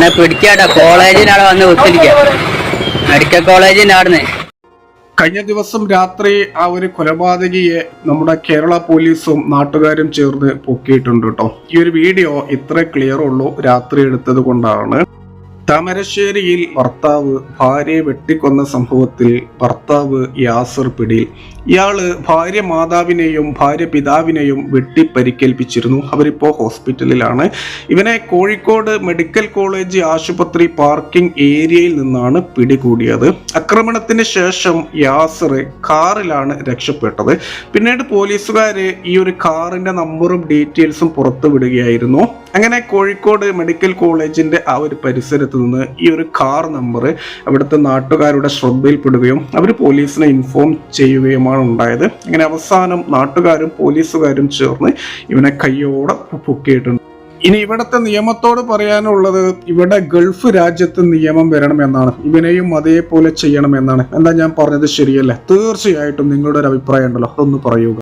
അവനെ പിടിക്കാട്ടോ. കോളേജിനാണ് വന്ന് കുത്തിരിക്കുക മെഡിക്കൽ കോളേജിനാണ് കഴിഞ്ഞ ദിവസം രാത്രി ആ ഒരു കൊലപാതകിയെ നമ്മുടെ കേരള പോലീസും നാട്ടുകാരും ചേർന്ന് പൊക്കിയിട്ടുണ്ട് കേട്ടോ. ഈ ഒരു വീഡിയോ ഇത്ര ക്ലിയർ ഉള്ളൂ. രാത്രി എടുത്തത് കൊണ്ടാണ്. താമരശ്ശേരിയിൽ ഭർത്താവ് ഭാര്യയെ വെട്ടിക്കൊന്ന സംഭവത്തിൽ ഭർത്താവ് യാസർ പിടിയിൽ. ഇയാൾ ഭാര്യ മാതാവിനെയും ഭാര്യ പിതാവിനെയും വെട്ടി പരിക്കേൽപ്പിച്ചിരുന്നു അവരിപ്പോ ഹോസ്പിറ്റലിലാണ്. ഇവനെ കോഴിക്കോട് മെഡിക്കൽ കോളേജ് ആശുപത്രി പാർക്കിംഗ് ഏരിയയിൽ നിന്നാണ് പിടികൂടിയത്. ആക്രമണത്തിന് ശേഷം യാസർ കാറിലാണ് രക്ഷപ്പെട്ടത്. പിന്നീട് പോലീസുകാർ ഈ ഒരു കാറിന്റെ നമ്പറും ഡീറ്റെയിൽസും പുറത്തു വിടുകയായിരുന്നു അങ്ങനെ കോഴിക്കോട് മെഡിക്കൽ കോളേജിന്റെ ആ ഒരു പരിസരത്ത് നിന്ന് ഈ ഒരു കാർ നമ്പർ അവിടുത്തെ നാട്ടുകാരുടെ ശ്രദ്ധയിൽപ്പെടുകയും അവർ പോലീസിനെ ഇൻഫോം ചെയ്യുകയുമാണ് ഉണ്ടായത്. അങ്ങനെ അവസാനം നാട്ടുകാരും പോലീസുകാരും ചേർന്ന് ഇവനെ കയ്യോടെ പൊക്കിയിട്ടുണ്ട്. ഇനി ഇവിടുത്തെ നിയമത്തോട് പറയാനുള്ളത് ഇവിടെ ഗൾഫ് രാജ്യത്ത് നിയമം വരണമെന്നാണ്. ഇവനെയും അതേപോലെ ചെയ്യണമെന്നാണ്. എന്താ ഞാൻ പറഞ്ഞത് ശരിയല്ല? തീർച്ചയായിട്ടും നിങ്ങളുടെ ഒരു അഭിപ്രായം ഉണ്ടല്ലോ. അതൊന്ന് പറയുക.